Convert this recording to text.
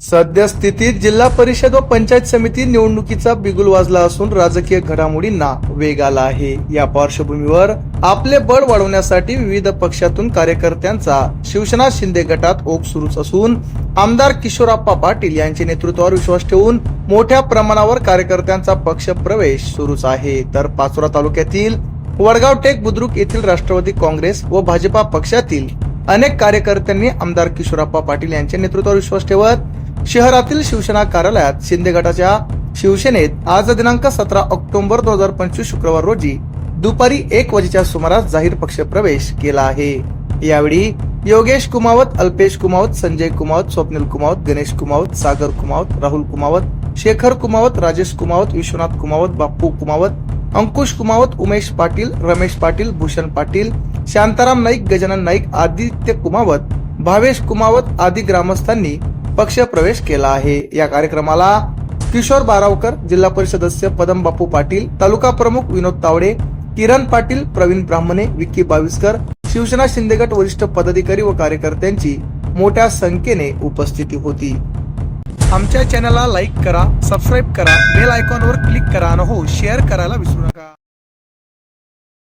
सद्यस्थितीत जिल्हा परिषद व पंचायत समिती निवडणुकीचा बिगुल वाजला असून राजकीय घडामोडींना वेग आला आहे. या पार्श्वभूमीवर आपले बळ वाढवण्यासाठी विविध पक्षातून कार्यकर्त्यांचा शिवसेना शिंदे गटात ओघ सुरूच असून आमदार किशोरप्पा पाटील यांच्या नेतृत्वावर विश्वास ठेवून मोठ्या प्रमाणावर कार्यकर्त्यांचा पक्ष प्रवेश सुरूच आहे. तर पाचोरा तालुक्यातील वडगाव टेक बुद्रुक येथील राष्ट्रवादी काँग्रेस व भाजपा पक्षातील अनेक कार्यकर्त्यांनी आमदार किशोरप्पा पाटील यांच्या नेतृत्वावर विश्वास ठेवत शहरातील शिवसेना कार्यालयात शिंदे गटाच्या शिवसेनेत आज दिनांक सतरा ऑक्टोबर दोन हजार पंचवीस शुक्रवार रोजी दुपारी एक वाजेच्या सुमारास जाहीर पक्ष प्रवेश केला आहे. यावेळी योगेश कुमावत अल्पेश कुमावत संजय कुमावत स्वप्नील कुमावत गणेश कुमावत सागर कुमावत राहुल कुमावत शेखर कुमावत राजेश कुमावत विश्वनाथ कुमावत बाप्पू कुमावत अंकुश कुमावत उमेश पाटील रमेश पाटील भूषण पाटील शांताराम नाईक गजानन नाईक आदित्य कुमावत भावेश कुमावत आदी ग्रामस्थांनी पक्ष प्रवेश केला आहे. या कार्यक्रमाला किशोर बारावकर जिल्हा परिषद सदस्य पदम बापू पाटील तालुका प्रमुख विनोद तावडे किरण पाटील प्रवीण ब्राह्मणे विक्की बाविस्कर शिवसेना शिंदेगट वरिष्ठ पदाधिकारी व कार्यकर्त्यांची मोठ्या संख्येने उपस्थिती होती. आमच्या चॅनलला लाईक करा सबस्क्राईब करा बेल आयकॉनवर क्लिक करा आणि हो शेअर करायला विसरू नका.